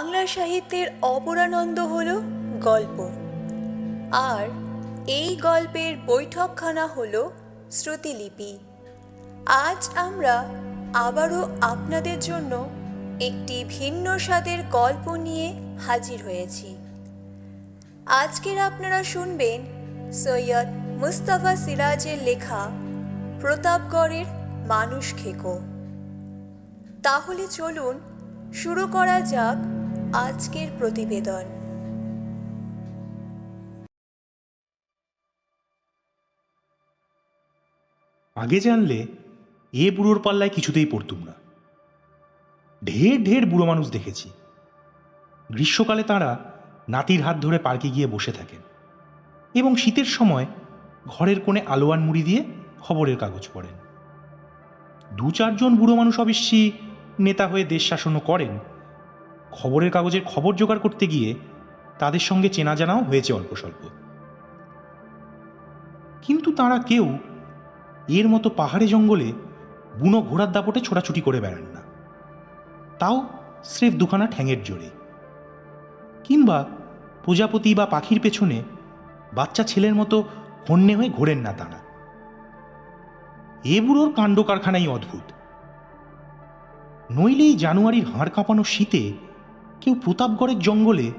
বাংলা সাহিত্যের অপরানন্দ হল গল্প। আর এই গল্পের বৈঠকখানা হল শ্রুতিলিপি। আজ আমরা আবারও আপনাদের জন্য একটি ভিন্ন স্বাদের গল্প নিয়ে হাজির হয়েছি। আজকের আপনারা শুনবেন সৈয়দ মুস্তাফা সিরাজের লেখা প্রতাপগড়ের মানুষ খেকো। তাহলে চলুন শুরু করা যাক আজকের প্রতিবেদন। আগে জানলে এ বুড়োর পাল্লায় কিছুতেই পড়তুম না। ঢের ঢের বুড়ো মানুষ দেখেছি। গ্রীষ্মকালে তারা নাতির হাত ধরে পার্কে গিয়ে বসে থাকেন এবং শীতের সময় ঘরের কোণে আলোয়ান মুড়ি দিয়ে খবরের কাগজ পড়েন। দু চারজন বুড়ো মানুষ অবশ্যই নেতা হয়ে দেশ শাসনও করেন খবরের কাগজের খবর জোগাড় করতে গিয়ে তাদের সঙ্গে চেনা জানাও হয়েছে অল্প স্বল্প। কিন্তু তারা কেউ এর মতো পাহাড়ে জঙ্গলে বুনো ঘোড়ার দাপটে ছোটাছুটি করে বেড়ান না। তাও স্রেফ দুখানা ঠ্যাঙের জোরে। কিংবা প্রজাপতি বা পাখির পেছনে বাচ্চা ছেলের মতো হন্যে হয়ে ঘোরেন না তারা। এ বুড়োর কাণ্ড কারখানাই অদ্ভুত। নইলেই জানুয়ারির হাড় কাঁপানো শীতে কেউ প্রতাপগড়ের জঙ্গলে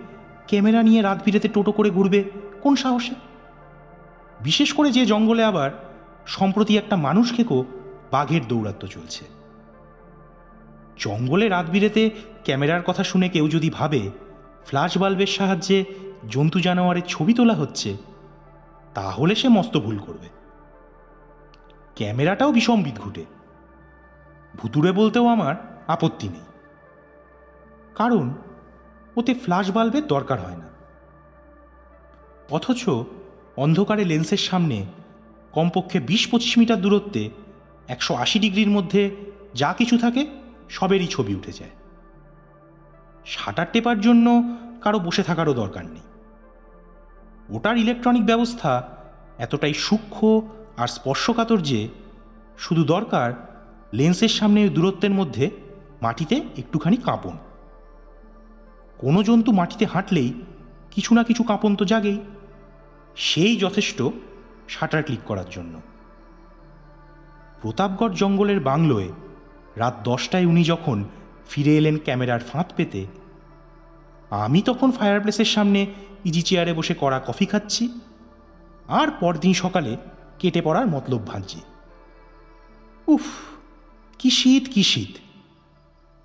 ক্যামেরা নিয়ে রাত বিরেতে টোটো করে ঘুরবে, কোন সাহসে? বিশেষ করে যে জঙ্গলে আবার সম্প্রতি একটা মানুষ খেকো বাঘের দৌরাত্ম্য চলছে। জঙ্গলে রাত বিরেতে ক্যামেরার কথা শুনে কেউ যদি ভাবে ফ্ল্যাশ বাল্বের সাহায্যে জন্তু জানোয়ারের ছবি তোলা হচ্ছে, তাহলে সে মস্ত ভুল করবে। ক্যামেরাটাও বিষম বিদঘুটে ভুতুড়ে বলতেও আমার আপত্তি নেই। কারণ ওতে ফ্ল্যাশ বাল্বের দরকার হয় না। অথচ অন্ধকারে লেন্সের সামনে কমপক্ষে বিশ পঁচিশ মিটার দূরত্বে একশো আশি ডিগ্রির মধ্যে যা কিছু থাকে সবেরই ছবি উঠে যায়। শাটার টেপার জন্য কারও বসে থাকারও দরকার নেই। ওটার ইলেকট্রনিক ব্যবস্থা এতটাই সূক্ষ্ম আর স্পর্শকাতর যে শুধু দরকার লেন্সের সামনে দূরত্বের মধ্যে মাটিতে একটুখানি কাঁপন। কোনো জন্তু মাটিতে হাঁটলেই কিছু না কিছু কাঁপন তো জাগেই। সেই যথেষ্ট শাটার ক্লিক করার জন্য। প্রতাপগড় জঙ্গলের বাংলোয় রাত দশটায় উনি যখন ফিরে এলেন ক্যামেরার ফাঁদ পেতে, আমি তখন ফায়ারপ্লেসের সামনে ইজি চেয়ারে বসে কড়া কফি খাচ্ছি আর পরদিন সকালে কেটে পড়ার মতলব ভাঁজছি উফ, কি শীত কি শীত।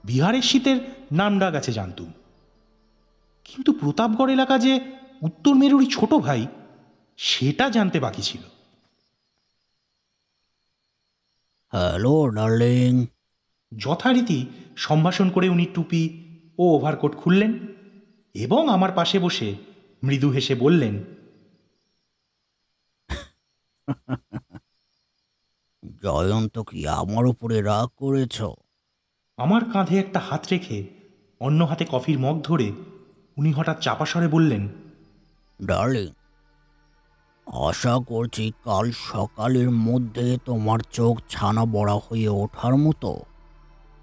বিহারের শীতের নাম ডাক আছে জানতুম। কিন্তু প্রতাপগড় এলাকা যে উত্তর মেরুরই ছোট ভাই সেটা জানতে বাকি ছিল। Hello darling. যথারীতি সম্ভাষণ করে উনি টুপি ও ওভারকোট খুললেন এবং আমার পাশে বসে মৃদু হেসে বললেন জয়ন্ত কি আমার উপরে রাগ করেছ? আমার কাঁধে একটা হাত রেখে অন্য হাতে কফির মগ ধরে উনি হঠাৎ চাপা বললেন ডার্লিং আশা করছি কাল সকালের মধ্যে তোমার চোখ ছানা বড়া হয়ে ওঠার মতো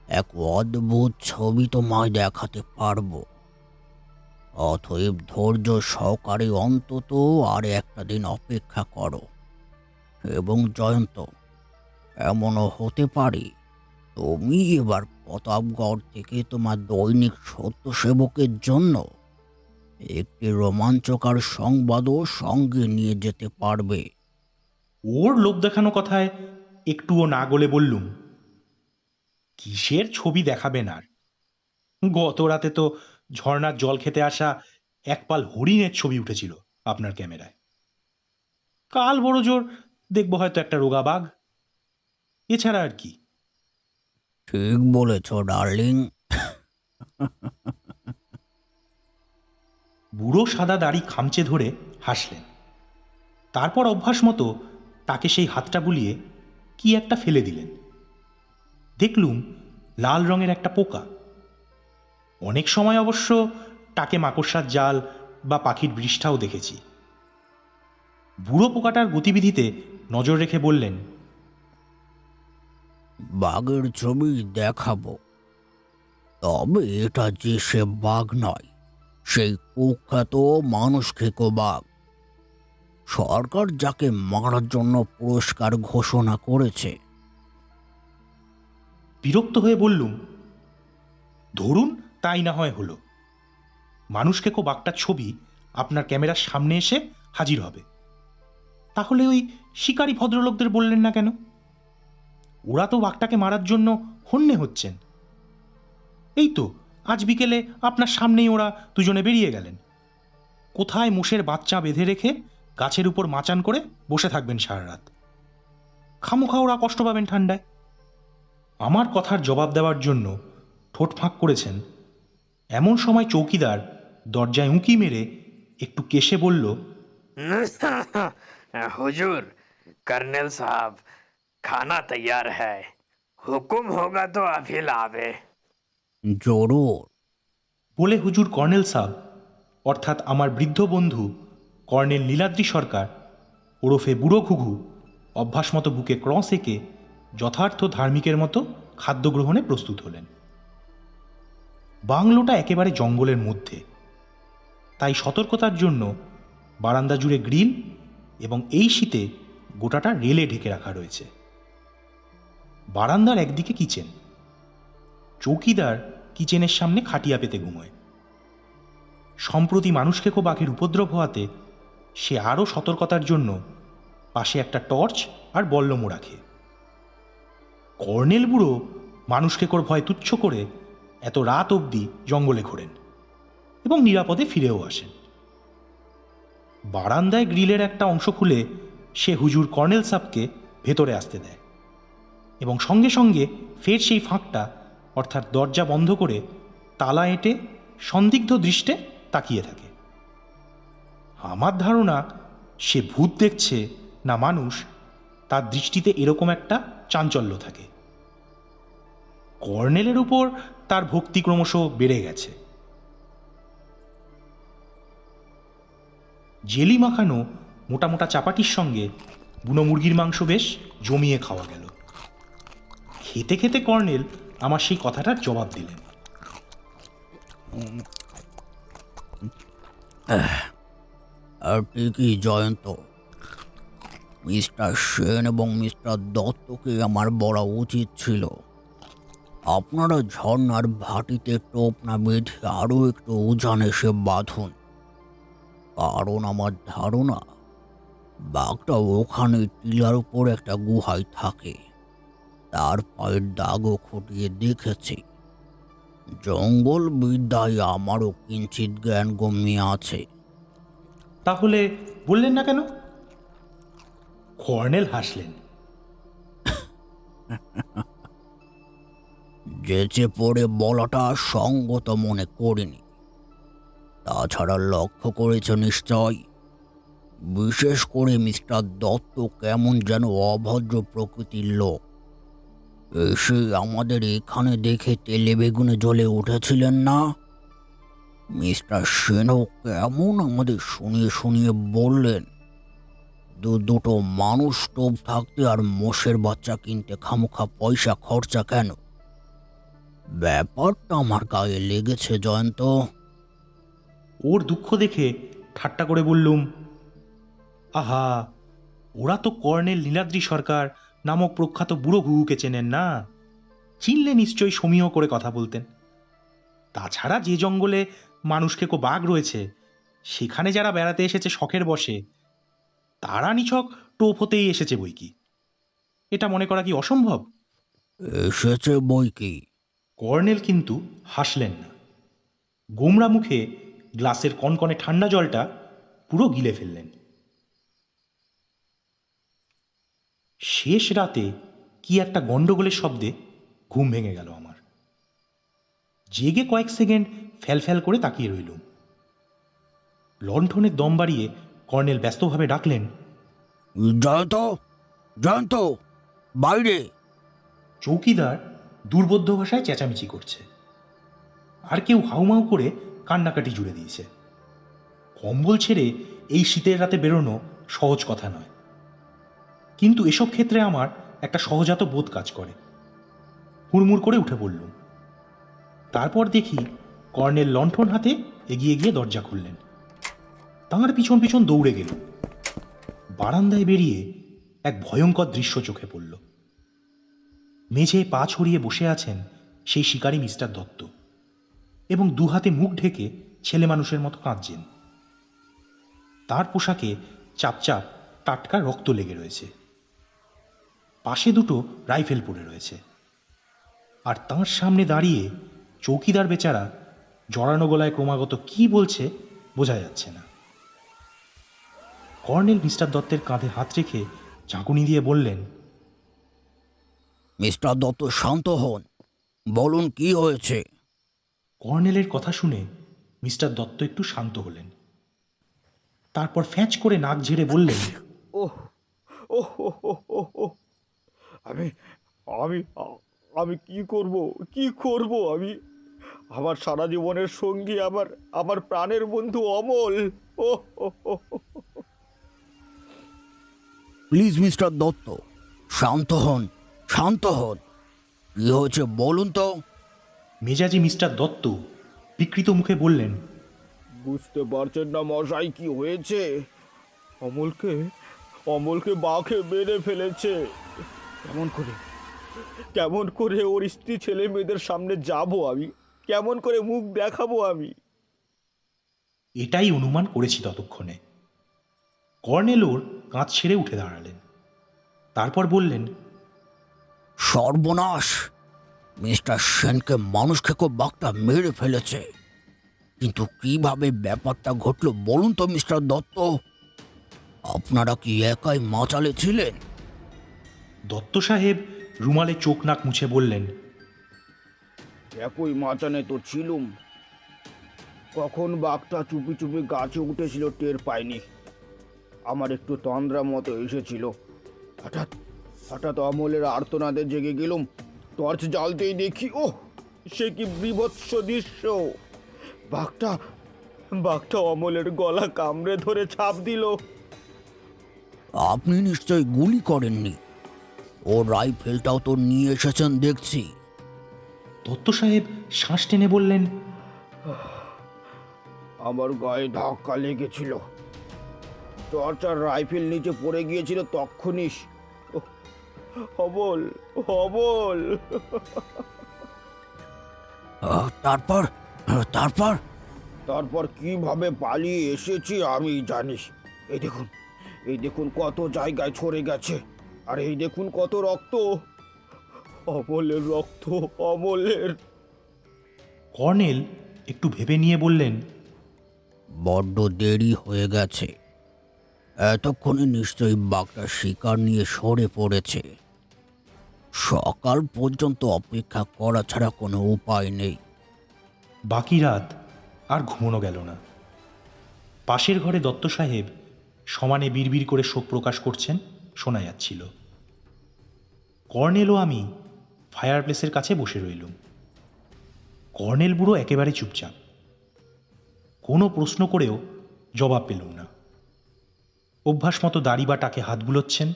এক অদ্ভুত ছবি তোমায় দেখাতে পারব। অতএব ধৈর্য সহকারে অন্তত আর একটা দিন অপেক্ষা করো এবং জয়ন্ত, এমনও হতে পারে তুমি এবার প্রতাপগড় থেকে তোমার দৈনিক সত্য সেবকের জন্য একটি রোমাঞ্চকর সংবাদও সঙ্গে নিয়ে যেতে পারবে। ওর লোভ দেখানো কথায় একটুও না গলে বললুম কিসের ছবি দেখাবেন আর? গত রাতে তো ঝর্ণার জল খেতে আসা একপাল হরিণের ছবি উঠেছিল আপনার ক্যামেরায়। কাল বড় জোর দেখব হয়তো একটা রোগা বাঘ। এছাড়া আর কি? ঠিক বলেছ ডার্লিং। বুড়ো সাদা দাড়ি খামচে ধরে হাসলেন। তারপর অভ্যাস মতো তাকে সেই হাতটা বুলিয়ে কি একটা ফেলে দিলেন। দেখলুম লাল রঙের একটা পোকা। অনেক সময় অবশ্য তাকে মাকড়সার জাল বা পাখির বৃষ্ঠাও দেখেছি। বুড়ো পোকাটার গতিবিধিতে নজর রেখে বললেন, বাঘের ছবি দেখাবো। তবে এটা যে সে বাঘ নয় সেই কুখ্যাত মানুষ খেকো বাঘ সরকার যাকে মারার জন্য পুরস্কার ঘোষণা করেছে। বিরক্ত হয়ে বললুম, ধরুন তাই না হয় হলো। মানুষকে কো বাঘটার ছবি আপনার ক্যামেরার সামনে এসে হাজির হবে। তাহলে ওই শিকারী ভদ্রলোকদের বললেন না কেন? ওরা তো বাঘটাকে মারার জন্য হন্যে হচ্ছেন। এই তো আজ বিকেলে আপনার সামনেই ওরা দুজনে বেরিয়ে গেলেন কোথায় মোষের বাচ্চা বেঁধে রেখে গাছের উপর মাচান করে বসে থাকবেন সারা রাত খামোখা ওরা কষ্ট পাবেন ঠান্ডায় আমার কথার জবাব দেওয়ার জন্য ঠোঁট ফাঁক করেছেন এমন সময় চৌকিদার দরজায় উঁকি মেরে একটু কেশে বলল हुजूर कर्नल साहब खाना तैयार है हुक्म होगा तो अभी लावे জরুর। বলে হুজুর কর্নেল সাব অর্থাৎ আমার বৃদ্ধ বন্ধু কর্নেল নীলাদ্রি সরকার, ওরফে বুড়ো ঘুঘু, অভ্যাস মতো বুকে ক্রস এঁকে যথার্থ ধার্মিকের মতো খাদ্য গ্রহণে প্রস্তুত হলেন। বাংলোটা একেবারে জঙ্গলের মধ্যে। তাই সতর্কতার জন্য বারান্দা জুড়ে গ্রিল এবং এই শীতে গোটাটা রেলে ঢেকে রাখা রয়েছে। বারান্দার একদিকে কিচেন চৌকিদার কিচেনের সামনে খাটিয়া পেতে ঘুমোয়। সম্প্রতি মানুষকে কো বাঘের উপদ্রব হওয়াতে সে আরও সতর্কতার জন্য পাশে একটা টর্চ আর বল্লমও রাখে। কর্নেল বুড়ো মানুষকে কোর ভয় তুচ্ছ করে এত রাত অবধি জঙ্গলে ঘোরেন এবং নিরাপদে ফিরেও আসেন। বারান্দায় গ্রিলের একটা অংশ খুলে সে হুজুর কর্নেল সাপকে ভেতরে আসতে দেয় এবং সঙ্গে সঙ্গে ফের সেই ফাঁকটা অর্থাৎ দরজা বন্ধ করে তালা এঁটে সন্দিগ্ধ দৃষ্টে তাকিয়ে থাকে। আমার ধারণা, সে ভূত দেখছে না মানুষ, তার দৃষ্টিতে এরকম একটা চাঞ্চল্য থাকে। কর্নেলের উপর তার ভক্তি ক্রমশ বেড়ে গেছে। জেলি মাখানো মোটা মোটা চাপাটির সঙ্গে বুনো মুরগির মাংস বেশ জমিয়ে খাওয়া গেল। খেতে খেতে কর্নেল আমার সেই কথাটার জবাব দিলেন। আর ঠিকই জয়ন্ত? মিস্টার সেন এবং মিস্টার দত্তকে আমার বলা উচিত ছিল। আপনারা ঝর্নার ভাটিতে টোপ না বেঁধে আরও একটু উজান এসে বাঁধুন। কারণ আমার ধারণা, বাঘটা ওখানে টিলার উপর একটা গুহায় থাকে। তার পায়ের দাগও খুঁটিয়ে দেখেছি। জঙ্গল বিদ্যায় আমারও কিঞ্চিত জ্ঞান গম্যে আছে। তাহলে বললেন না কেন? কর্নেল হাসলেন। যেচে পড়ে বলাটা সঙ্গত মনে করিনি। তাছাড়া লক্ষ্য করেছে নিশ্চয়? বিশেষ করে মিস্টার দত্ত কেমন যেন অভদ্র প্রকৃতির লোক। এসে আমাদের এখানে দেখে তেলে বেগুনে জ্বলে উঠেছিলেন না? মিস্টার সেনও কেমন আমাদের শুনিয়ে শুনিয়ে বললেন, দু দুটো মানুষ টোপ থাকতে আর মোষের বাচ্চা কিনতে খামোখা পয়সা খরচা কেন? ব্যাপারটা আমার গায়ে লেগেছে, জয়ন্ত। ওর দুঃখ দেখে ঠাট্টা করে বললুম, আহা, ওরা তো কর্নেল নীলাদ্রি সরকার নামক প্রখ্যাত বুড়ো ঘুঘুকে চেনেন না? চিনলে নিশ্চয়ই সমীহ করে কথা বলতেন। তাছাড়া যে জঙ্গলে মানুষকে কো বাঘ রয়েছে সেখানে যারা বেড়াতে এসেছে শখের বসে তারা নিছক টোপ হতেই এসেছে বই কি। এটা মনে করা কি অসম্ভব? এসেছে বই কি? কর্নেল কিন্তু হাসলেন না। গোমরা মুখে গ্লাসের কনকনে ঠান্ডা জলটা পুরো গিলে ফেললেন। শেষ রাতে কি একটা গন্ডগোলের শব্দে ঘুম ভেঙে গেল আমার। জেগে কয়েক সেকেন্ড ফ্যাল করে তাকিয়ে রইলুম। লণ্ঠনের দম বাড়িয়ে কর্নেল ব্যস্তভাবে ডাকলেন জয়ন্ত জয়ন্ত বাইরে। চৌকিদার দুর্বোধ্য ভাষায় চেঁচামেচি করছে। আর কেউ হাউমাউ করে কান্নাকাটি জুড়ে দিয়েছে। কম্বল ছেড়ে এই শীতের রাতে বেরোনো সহজ কথা নয়। কিন্তু এসব ক্ষেত্রে আমার একটা সহজাত বোধ কাজ করে। হুড়মুড় করে উঠে পড়লুম তারপর দেখি কর্নেল লণ্ঠন হাতে এগিয়ে গিয়ে দরজা খুললেন। তাঁর পিছন পিছন দৌড়ে গেল। বারান্দায় বেরিয়ে এক ভয়ঙ্কর দৃশ্য চোখে পড়ল। মেঝে পা ছড়িয়ে বসে আছেন সেই শিকারী মিস্টার দত্ত এবং দু হাতে মুখ ঢেকে ছেলে মানুষের মতো কাঁদছেন। তার পোশাকে চাপচাপ টাটকা রক্ত লেগে রয়েছে। পাশে দুটো রাইফেল পড়ে রয়েছে। আর তাঁর সামনে দাঁড়িয়ে চৌকিদার বেচারা জড়ানো গলায় ক্রমাগত কি বলছে বোঝা যাচ্ছে না। কর্নেল মিস্টার দত্তের কাঁধে হাত রেখে ঝাঁকুনি দিয়ে বললেন মিস্টার দত্ত শান্ত হন। বলুন কি হয়েছে? কর্নেলের কথা শুনে মিস্টার দত্ত একটু শান্ত হলেন। তারপর ফ্যাঁচ করে নাক ঝেড়ে বললেন ওহ ওহ ওহ, ওহ, ওহ, ওহ। আমি আমি আমি কি করব? কি করব আমি? আমার সারা জীবনের সঙ্গী আমার আমার প্রাণের বন্ধু অমল। ও প্লিজ মিস্টার দত্ত শান্ত হন শান্ত হন। কি হয়েছে বলুন তো? মেজাজি মিস্টার দত্ত বিকৃত মুখে বললেন বুঝতে পারছেন না মশাই কি হয়েছে? অমলকে অমলকে বাঘে মেরে ফেলেছে। কেমন করে? কেমন করে ওর স্ত্রী ছেলে মেয়েদের সামনে যাব আমি? কেমন করে মুখ দেখাবো আমি? এটাই অনুমান করেছি ততক্ষণে। কর্নেল ওর কাঁচ ছেড়ে উঠে দাঁড়ালেন। তারপর বললেন সর্বনাশ! মিস্টার সেনকে মানুষ খেকো বাঘটা মেরে ফেলেছে। কিন্তু কীভাবে ব্যাপারটা ঘটলো বলুন তো মিস্টার দত্ত? আপনারা কি একাই মাচালে ছিলেন? দত্ত সাহেব রুমালে চোখ নাক মুছে বললেন একই মাচানে তো ছিলুম। কখন বাঘটা চুপি চুপি গাছে উঠেছিল টের পাইনি। আমার একটু তন্দ্রা মতো এসেছিল। হঠাৎ হঠাৎ অমলের আর্তনাদে জেগে গেলুম। টর্চ জ্বালতেই দেখি ও সে কি বিভৎস দৃশ্য। বাঘটা বাঘটা অমলের গলা কামড়ে ধরে ছাপ দিল। আপনি নিশ্চয়ই গুলি করেননি। ও রাইফেলটাও তো নিয়ে এসেছেন দেখছি। দত্ত সাহেব শ্বাস টেনে বললেন আমার গায়ে ধাক্কা লেগেছিল। আর রাইফেল নিচে পড়ে গিয়েছিল তক্ষুনি হবল হবল আহ, তারপর? তারপর? তারপর কীভাবে পালিয়ে এসেছি আমি জানিস। এই দেখুন এই দেখুন কত জায়গায় ছড়ে গেছে। আর এই দেখুন কত রক্ত। অমলের রক্ত অমলের। কর্নেল একটু ভেবে নিয়ে বললেন বড্ড দেরি হয়ে গেছে। এতক্ষণে নিশ্চয়ই বাঘটা শিকার নিয়ে সরে পড়েছে। সকাল পর্যন্ত অপেক্ষা করা ছাড়া কোনো উপায় নেই। বাকি রাত আর ঘুমোনো গেল না। পাশের ঘরে দত্ত সাহেব সমানে বিড়বিড় করে শোক প্রকাশ করছেন। শোনা যাচ্ছিল। কর্নেল ও আমি ফায়ারপ্লেসের কাছে বসে রইলুম। কর্নেল বুড়ো একেবারে চুপচাপ। কোনো প্রশ্ন করেও জবাব পেলুম না। অভ্যাস মতো দাড়ি বা টাকে হাত বুলোচ্ছেন,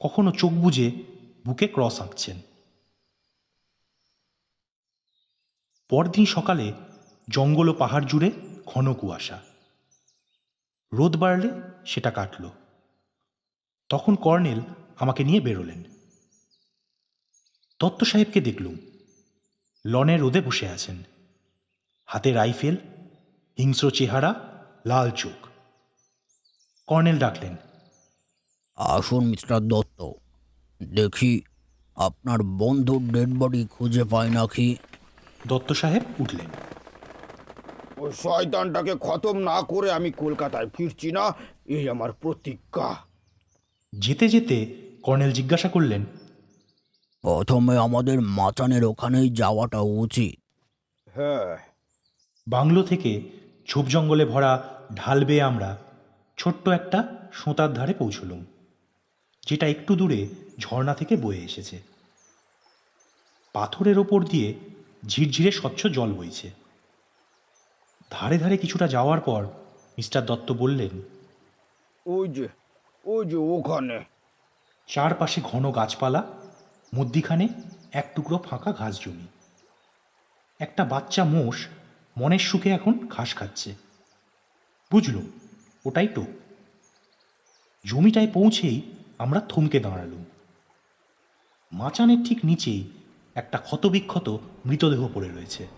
কখনো চোখ বুজে বুকে ক্রস আঁকছেন। পরদিন সকালে জঙ্গল ও পাহাড় জুড়ে ঘন কুয়াশা। রোদ বাড়লে সেটা কাটল। তখন কর্নেল আমাকে নিয়ে বেরোলেন। দত্ত সাহেবকে দেখলুম। লনের রোদে বসে আছেন। হাতে রাইফেল হিংস্র চেহারা লাল চোখ। কর্নেল ডাকলেন আসুন মিস্টার দত্ত। দেখি আপনার বন্ধুর ডেড বডি খুঁজে পায় নাকি? দত্ত সাহেব উঠলেন। ওই শয়তানটাকে খতম না করে আমি কলকাতায় ফিরছি না এই আমার প্রতিজ্ঞা। যেতে যেতে কর্নেল জিজ্ঞাসা করলেন প্রথমে আমাদের মাচানের ওখানেই যাওয়াটা উচিত। হ্যাঁ। বাংলো থেকে ঝোপ জঙ্গলে ভরা ঢাল বেয়ে আমরা ছোট্ট একটা সোঁতার ধারে পৌঁছলুম যেটা একটু দূরে ঝর্ণা থেকে বয়ে এসেছে। পাথরের ওপর দিয়ে ঝিরঝিরে স্বচ্ছ জল বইছে। ধারে ধারে কিছুটা যাওয়ার পর মিস্টার দত্ত বললেন ওই যে ওই যে ওখানে। চারপাশে ঘন গাছপালা মধ্যিখানে এক টুকরো ফাঁকা ঘাস জমি। একটা বাচ্চা মোষ মনের সুখে এখন ঘাস খাচ্ছে। বুঝলুম ওটাই টোপ জমিটায় পৌঁছেই আমরা থমকে দাঁড়ালুম। মাচানের ঠিক নিচেই একটা ক্ষতবিক্ষত মৃতদেহ পড়ে রয়েছে।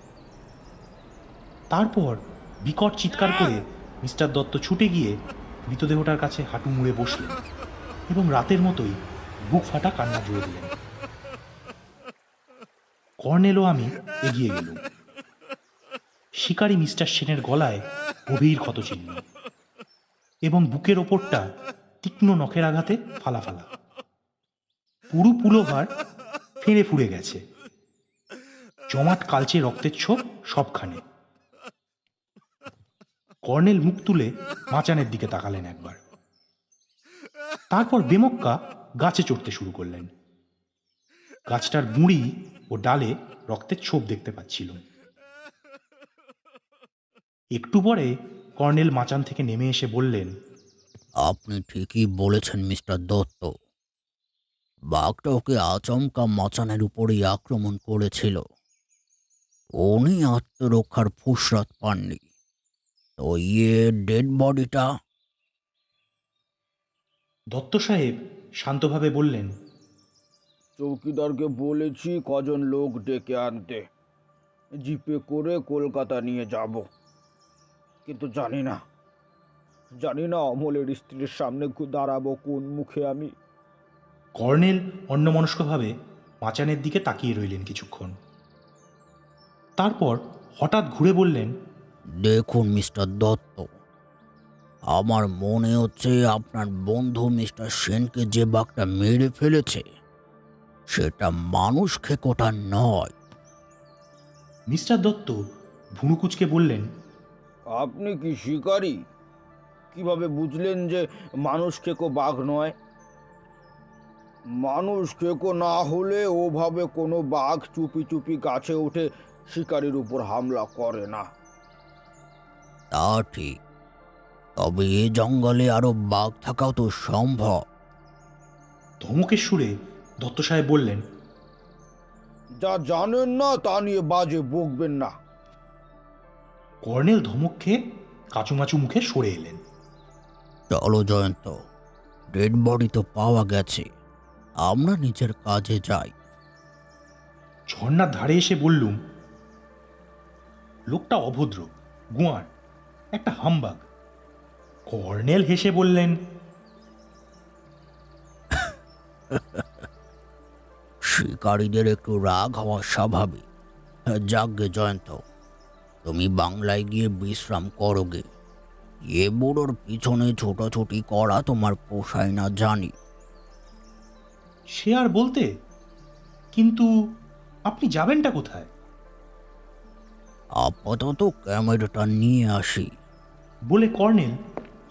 তারপর বিকট চিৎকার করে মিস্টার দত্ত ছুটে গিয়ে মৃতদেহটার কাছে হাঁটু মুড়ে বসলেন এবং রাতের মতোই বুক ফাটা কান্না জুড়ে দিলেন। কর্নেল ও আমি এগিয়ে গেলুম। শিকারী মিস্টার সেনের গলায় গভীর ক্ষতচিহ্ন এবং বুকের ওপরটা তীক্ষ্ণ নখের আঘাতে ফালা ফালা। পুরু পুলোভার ফেরে ফুড়ে গেছে। জমাট কালচে রক্তের ছোপ সবখানে। কর্নেল মুখ তুলে মাচানের দিকে তাকালেন একবার। তারপর বেমক্কা গাছে চড়তে শুরু করলেন। গাছটার গুঁড়ি ও ডালে রক্তের ছোপ দেখতে পাচ্ছিল। একটু পরে কর্নেল মাচান থেকে নেমে এসে বললেন, আপনি ঠিকই বলেছেন, মিস্টার দত্ত। বাঘটা ওকে আচমকা মাচানের উপরেই আক্রমণ করেছিল। উনি আত্মরক্ষার ফুসরাত পাননি। ইয়ে ডেড বডিটা দত্ত সাহেব শান্তভাবে বললেন চৌকিদারকে বলেছি কজন লোক ডেকে আনতে। জিপে করে কলকাতা নিয়ে যাব। কিন্তু জানি না জানি না অমলের স্ত্রীর সামনে দাঁড়াবো কোন মুখে আমি। কর্নেল অন্যমনস্কভাবে মাচানের দিকে তাকিয়ে রইলেন কিছুক্ষণ। তারপর হঠাৎ ঘুরে বললেন দেখুন মিস্টার দত্ত। আমার মনে হচ্ছে আপনার বন্ধু মিস্টার সেনকে যে বাঘটা মেরে ফেলেছে সেটা মানুষ খেকোটা নয়। মিস্টার দত্ত ভুনুকুচকে বললেন আপনি কি শিকারী? কীভাবে বুঝলেন যে মানুষ কেকো বাঘ নয়? মানুষ কেকো না হলে ওভাবে কোনো বাঘ চুপি চুপি গাছে উঠে শিকারির উপর হামলা করে না। তা ঠিক। তবে এ জঙ্গলে আরও বাঘ থাকাও তো সম্ভব। ধমকের সুরে দত্ত সাহেব বললেন যা জানেন না তা নিয়ে বাজে বকবেন না। কর্নেল ধমক খেয়ে কাচুমাচু মুখে সরে এলেন। চলো জয়ন্ত ডেড বডি তো পাওয়া গেছে। আমরা নিজের কাজে যাই। ঝর্ণার ধারে এসে বললুম লোকটা অভদ্র গোয়ার একটা হামবাগ। কর্নেল হেসে বললেন শিকারীদের একটু রাগ হওয়া স্বাভাবিক। যাগ্গে জয়ন্ত তুমি বাংলায় গিয়ে বিশ্রাম করোগে এ বুড়োর পিছনে ছোটাছুটি করা তোমার পোষায় না জানি। সে আর বলতে কিন্তু আপনি যাবেনটা কোথায়? আপাতত ক্যামেরাটা নিয়ে আসি। বলে কর্নেল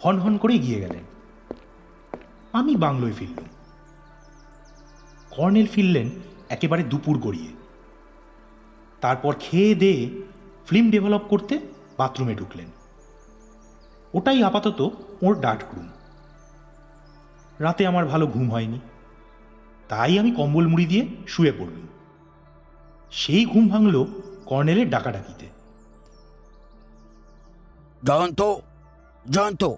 হন হন করে এগিয়ে গেলেন। আমি বাংলোয় ফিরলুম। কর্নেল ফিরলেন একেবারে দুপুর গড়িয়ে। তারপর খেয়ে দেয়ে ফিল্ম ডেভেলপ করতে বাথরুমে ঢুকলেন। ওটাই আপাতত ওর ডার্ট রুম। রাতে আমার ভালো ঘুম হয়নি। তাই আমি কম্বল মুড়ি দিয়ে শুয়ে পড়লুম। সেই ঘুম ভাঙল কর্নেলের ডাকাডাকিতে জয়ন্ত জয়ন্ত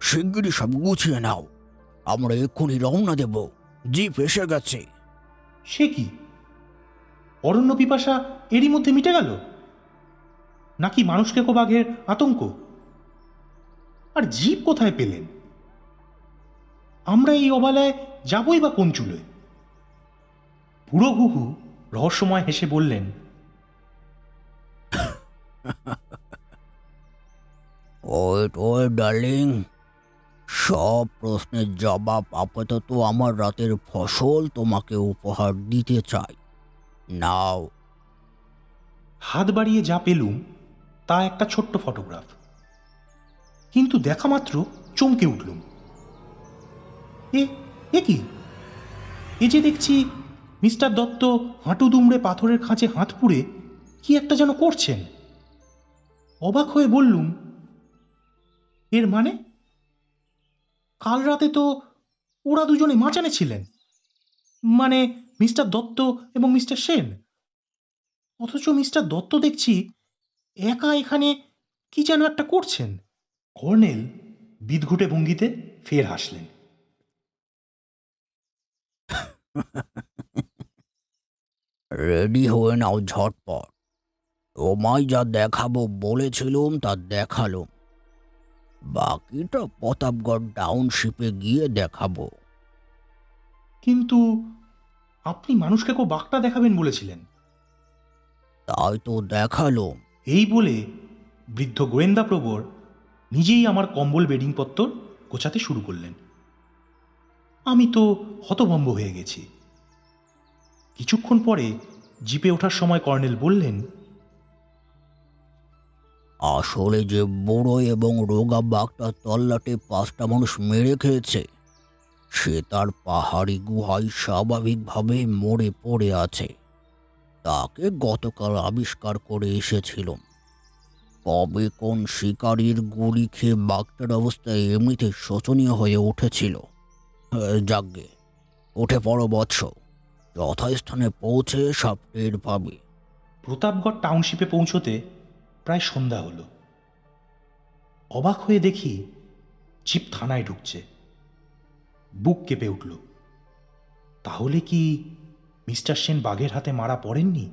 শিগগিরই সব গুছিয়ে নাও। আমরা এক্ষুনি রওনা দেব। জিপ এসে গেছে। সে কি? অরণ্য পিপাসা এরই মধ্যে মিটে গেল? নাকি মানুষকে কো বাঘের আতঙ্ক? আর জীব কোথায় পেলেন? আমরা এই অবালায় যাবই বা কোন চুলোয়? বুড়ো ঘুঘু রহস্যময় হেসে বললেন ওয়েট ওয়েট ডার্লিং। সব প্রশ্নের জবাব আপাতত আমার রাতের ফসল তোমাকে উপহার দিতে চাই। নাও। হাত বাড়িয়ে যা পেলুম, তা একটা ছোট্ট ফটোগ্রাফ। কিন্তু দেখা মাত্র চমকে উঠলুম। এ এ কি? এ যে দেখছি মিস্টার দত্ত হাঁটু দুমড়ে পাথরের খাঁচে হাত পুড়ে কি একটা যেন করছেন। অবাক হয়ে বললুম এর মানে? কাল রাতে তো ওরা দুজনে মাচানে ছিলেন। মানে মিস্টার দত্ত এবং মিস্টার সেন। অথচ মিস্টার দত্ত দেখছি একা এখানে কি যেন একটা করছেন। কর্নেল বিদঘুটে ভঙ্গিতে ফের হাসলেন। রেডি হয়ে নাও ঝটপট। তোমায় যা দেখাবো বলেছিলুম তা দেখালুম। বাকিটা প্রতাপগড় টাউনশিপে গিয়ে দেখাবো। কিন্তু আপনি মানুষকে কেউ বাঘটা দেখাবেন বলেছিলেন। তাই তো দেখাল এই বলে বৃদ্ধ গোয়েন্দা প্রবর নিজেই আমার কম্বল বেডিংপত্তর গোছাতে শুরু করলেন। আমি তো হতভম্ব হয়ে গেছি। কিছুক্ষণ পরে জিপে ওঠার সময় কর্নেল বললেন আসলে যে বুড়ো এবং রোগা বাঘটা তল্লাটে পাঁচটা মানুষ মেরে খেয়েছে, সে তার পাহাড়ি গুহায় স্বাভাবিকভাবে মরে পড়ে আছে। তাকে গতকাল আবিষ্কার করে এসেছিলাম। কবে কোন শিকারীর গুলি খেয়ে বাঘটার অবস্থা এমনিতে শোচনীয় হয়ে উঠেছিল? যাগ্গে উঠে পড়ো বৎস। যথাস্থানে পৌঁছে সব টের পাবে। প্রতাপগড় টাউনশিপে পৌঁছতে প্রায় সন্ধ্যা হলো। অবাক হয়ে দেখি জিপ থানায় ঢুকছে। বুক কেঁপে উঠল। তাহলে কি মিস্টার সেন বাঘের হাতে মারা পড়েননি?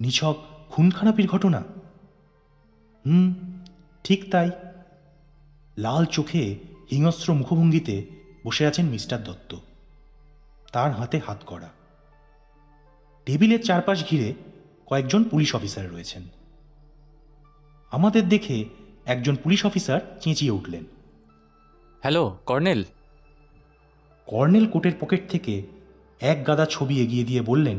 নিছক খুন খারাপির ঘটনা? হুম, ঠিক তাই। লাল চোখে হিংস্র মুখভঙ্গিতে বসে আছেন মিস্টার দত্ত। তার হাতে হাত করা টেবিলের চারপাশ ঘিরে কয়েকজন পুলিশ অফিসার রয়েছেন। আমাদের দেখে একজন পুলিশ অফিসার চেঁচিয়ে উঠলেন। Hello colonel. কর্নেল কোটের পকেট থেকে এক গাদা ছবি এগিয়ে দিয়ে বললেন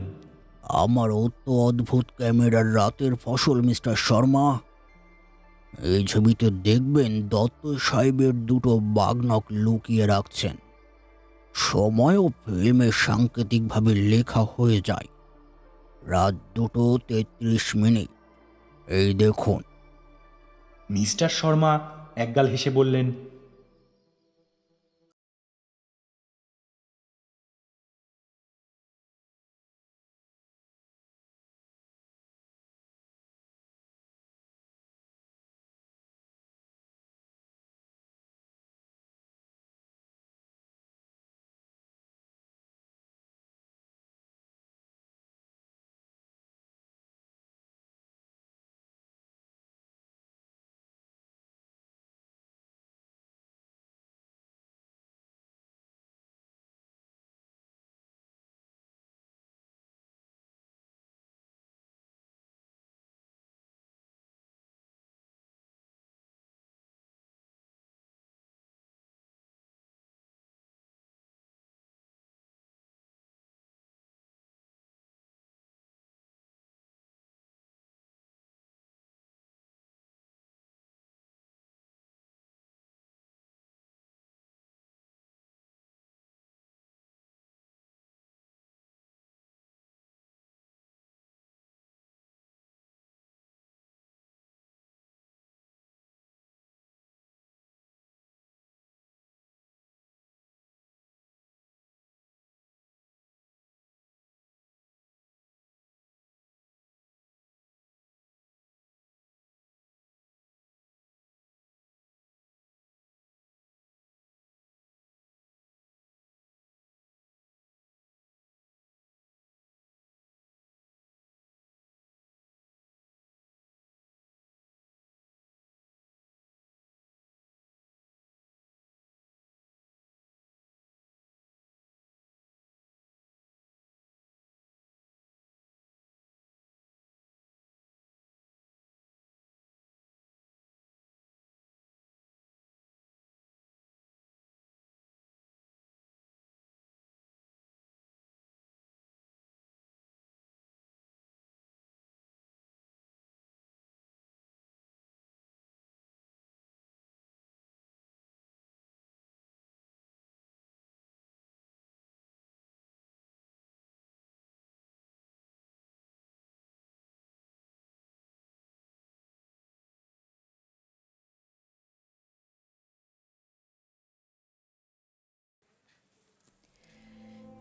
আমার অত অদ্ভুত ক্যামেরার রাতের ফসল মিস্টার শর্মা। এই ছবিতে দেখবেন দত্ত সাহেবের দুটো বাগনক লুকিয়ে রাখছেন। সময়ও ফিল্মে সাংকেতিকভাবে লেখা হয়ে যায়। রাত দুটো তেত্রিশ মিনিট। এই দেখুন মিস্টার শর্মা একগাল হেসে বললেন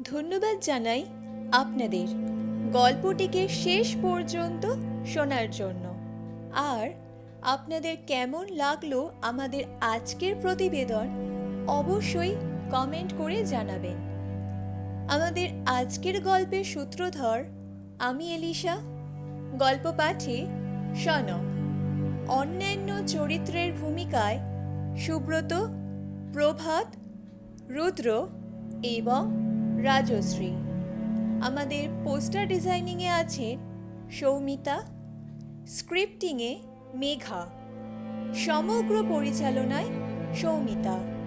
ধন্যবাদ জানাই আপনাদের। গল্পটিকে শেষ পর্যন্ত শোনার জন্য। আর আপনাদের কেমন লাগল আমাদের আজকের প্রতিবেদন অবশ্যই কমেন্ট করে জানাবেন। আমাদের আজকের গল্পের সূত্রধর আমি এলিশা, গল্প পাঠে সনক অন্যান্য চরিত্রের ভূমিকায় সুব্রত, প্রভাত, রুদ্র এবং রাজশ্রী। আমাদের পোস্টার ডিজাইনিংয়ে আছে সৌমিতা স্ক্রিপ্টিংয়ে মেঘা। সমগ্র পরিচালনায় সৌমিতা।